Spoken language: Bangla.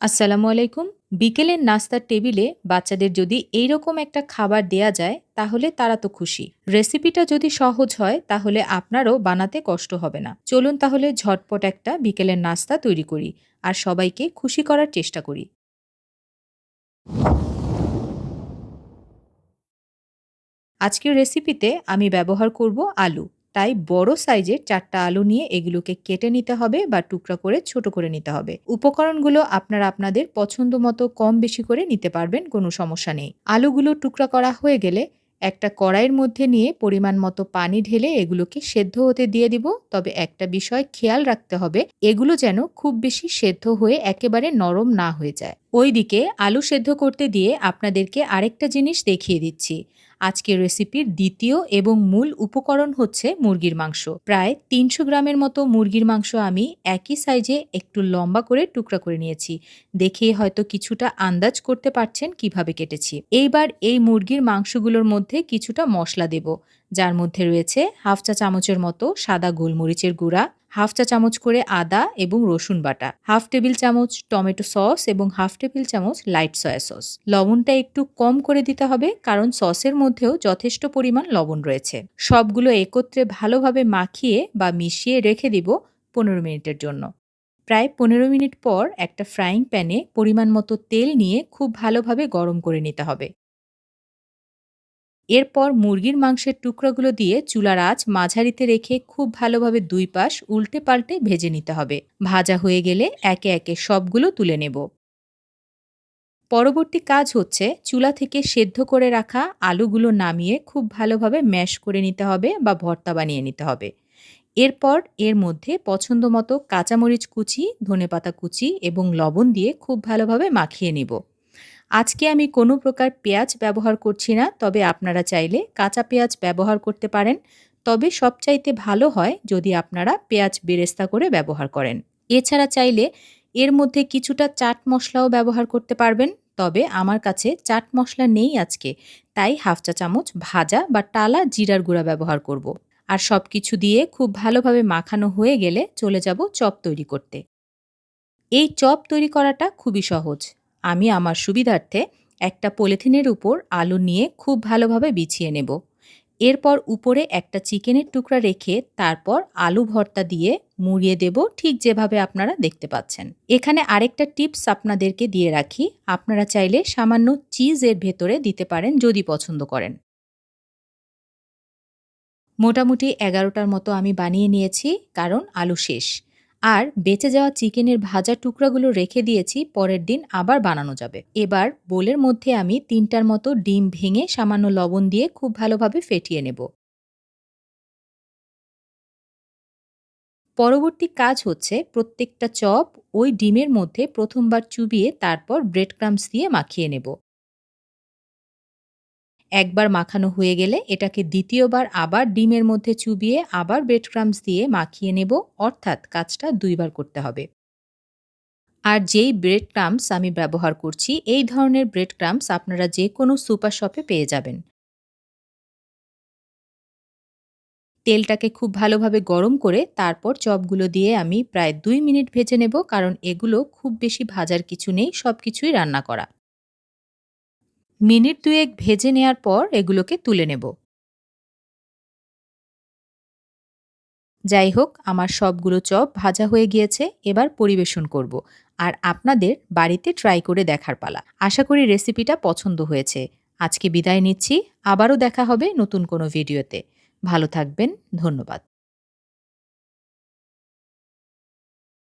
আসসালামু আলাইকুম। বিকেলের নাস্তার টেবিলে বাচ্চাদের যদি এইরকম একটা খাবার দেয়া যায়, তাহলে তারা তো খুশি। রেসিপিটা যদি সহজ হয়, তাহলে আপনারও বানাতে কষ্ট হবে না। চলুন তাহলে ঝটপট একটা বিকেলের নাস্তা তৈরি করি আর সবাইকে খুশি করার চেষ্টা করি। আজকের রেসিপিতে আমি ব্যবহার করব আলু। তাই বড় সাইজের চারটা আলু নিয়ে এগুলোকে কেটে নিতে হবে বা টুকরা করে ছোট করে নিতে হবে। উপকরণগুলো আপনারা আপনাদের পছন্দ মতো কম বেশি করে নিতে পারবেন, কোনো সমস্যা নেই। আলুগুলো টুকরা করা হয়ে গেলে একটা কড়াইয়ের মধ্যে নিয়ে পরিমাণ মতো পানি ঢেলে এগুলোকে সেদ্ধ হতে দিয়ে দিব। তবে একটা বিষয় খেয়াল রাখতে হবে, এগুলো যেন খুব বেশি সেদ্ধ হয়ে একেবারে নরম না হয়ে যায়। ওইদিকে আলু সেদ্ধ করতে দিয়ে আপনাদেরকে আরেকটা জিনিস দেখিয়ে দিচ্ছি। আজকের রেসিপির দ্বিতীয় এবং মূল উপকরণ হচ্ছে মুরগির মাংস। প্রায় তিনশো গ্রামের মতো মুরগির মাংস আমি একই সাইজে একটু লম্বা করে টুকরা করে নিয়েছি। দেখে হয়তো কিছুটা আন্দাজ করতে পারছেন কীভাবে কেটেছি। এইবার এই মুরগির মাংসগুলোর মধ্যে কিছুটা মশলা দেব। যার মধ্যে রয়েছে হাফ চা চামচের মতো সাদা গোলমরিচের গুঁড়া হাফ চা চামচ করে আদা এবং রসুন বাটা, হাফ টেবিল চামচ টমেটো সস এবং হাফ টেবিল চামচ লাইট সয়া সস। লবণটা একটু কম করে দিতে হবে কারণ সসের মধ্যেও যথেষ্ট পরিমাণ লবণ রয়েছে। সবগুলো একত্রে ভালোভাবে মাখিয়ে বা মিশিয়ে রেখে দিব পনেরো মিনিটের জন্য। প্রায় পনেরো মিনিট পর একটা ফ্রাইং প্যানে পরিমাণ মতো তেল নিয়ে খুব ভালোভাবে গরম করে নিতে হবে। এরপর মুরগির মাংসের টুকরোগুলো দিয়ে চুলার আঁচ মাঝারিতে রেখে খুব ভালোভাবে দুই পাশ উল্টে পাল্টে ভেজে নিতে হবে। ভাজা হয়ে গেলে একে একে সবগুলো তুলে নেব। পরবর্তী কাজ হচ্ছে চুলা থেকে সেদ্ধ করে রাখা আলুগুলো নামিয়ে খুব ভালোভাবে ম্যাশ করে নিতে হবে বা ভর্তা বানিয়ে নিতে হবে। এরপর এর মধ্যে পছন্দ মতো কাঁচামরিচ কুচি, ধনেপাতা কুচি এবং লবণ দিয়ে খুব ভালোভাবে মাখিয়ে নিব। আজকে আমি কোনো প্রকার পেঁয়াজ ব্যবহার করছি না, তবে আপনারা চাইলে কাঁচা পেঁয়াজ ব্যবহার করতে পারেন। তবে সবচাইতে ভালো হয় যদি আপনারা পেঁয়াজ বেরেস্তা করে ব্যবহার করেন। এছাড়া চাইলে এর মধ্যে কিছুটা চাট মশলাও ব্যবহার করতে পারবেন। তবে আমার কাছে চাট মশলা নেই আজকে, তাই হাফ চা চামচ ভাজা বা টালা জিরার গুঁড়া ব্যবহার করব। আর সব কিছু দিয়ে খুব ভালোভাবে মাখানো হয়ে গেলে চলে যাব চপ তৈরি করতে। এই চপ তৈরি করাটা খুবই সহজ। আমি আমার সুবিধার্থে একটা পলিথিনের উপর আলু নিয়ে খুব ভালোভাবে বিছিয়ে নেব। এরপর উপরে একটা চিকেনের টুকরা রেখে তারপর আলু ভর্তা দিয়ে মুড়িয়ে দেব, ঠিক যেভাবে আপনারা দেখতে পাচ্ছেন। এখানে আরেকটা টিপস আপনাদেরকে দিয়ে রাখি, আপনারা চাইলে সামান্য চিজ এর ভেতরে দিতে পারেন যদি পছন্দ করেন। মোটামুটি এগারোটার মতো আমি বানিয়ে নিয়েছি, কারণ আলু শেষ। আর বেঁচে যাওয়া চিকেনের ভাজা টুকরাগুলো রেখে দিয়েছি, পরের দিন আবার বানানো যাবে। এবার বোলের মধ্যে আমি তিনটার মতো ডিম ভেঙে সামান্য লবণ দিয়ে খুব ভালোভাবে ফেটিয়ে নেব। পরবর্তী কাজ হচ্ছে প্রত্যেকটা চপ ওই ডিমের মধ্যে প্রথমবার চুবিয়ে তারপর ব্রেড ক্রামস দিয়ে মাখিয়ে নেব। একবার মাখানো হয়ে গেলে এটাকে দ্বিতীয়বার আবার ডিমের মধ্যে চুবিয়ে আবার ব্রেড ক্রামস দিয়ে মাখিয়ে নেব, অর্থাৎ কাজটা দুইবার করতে হবে। আর যেই ব্রেড ক্রামস আমি ব্যবহার করছি, এই ধরনের ব্রেড ক্রামস আপনারা যে কোনো সুপার শপে পেয়ে যাবেন। তেলটাকে খুব ভালোভাবে গরম করে তারপর চপগুলো দিয়ে আমি প্রায় দুই মিনিট ভেজে নেব, কারণ এগুলো খুব বেশি ভাজার কিছু নেই সব কিছুই রান্না করা। মিনিট দুয়েক ভেজে নেয়ার পর এগুলোকে তুলে নেব। যাই হোক, আমার সবগুলো চপ ভাজা হয়ে গিয়েছে, এবার পরিবেশন করব। আর আপনাদের বাড়িতে ট্রাই করে দেখার পালা। আশা করি রেসিপিটা পছন্দ হয়েছে। আজকে বিদায় নিচ্ছি। আবারও দেখা হবে নতুন কোনো ভিডিওতে। ভালো থাকবেন। ধন্যবাদ।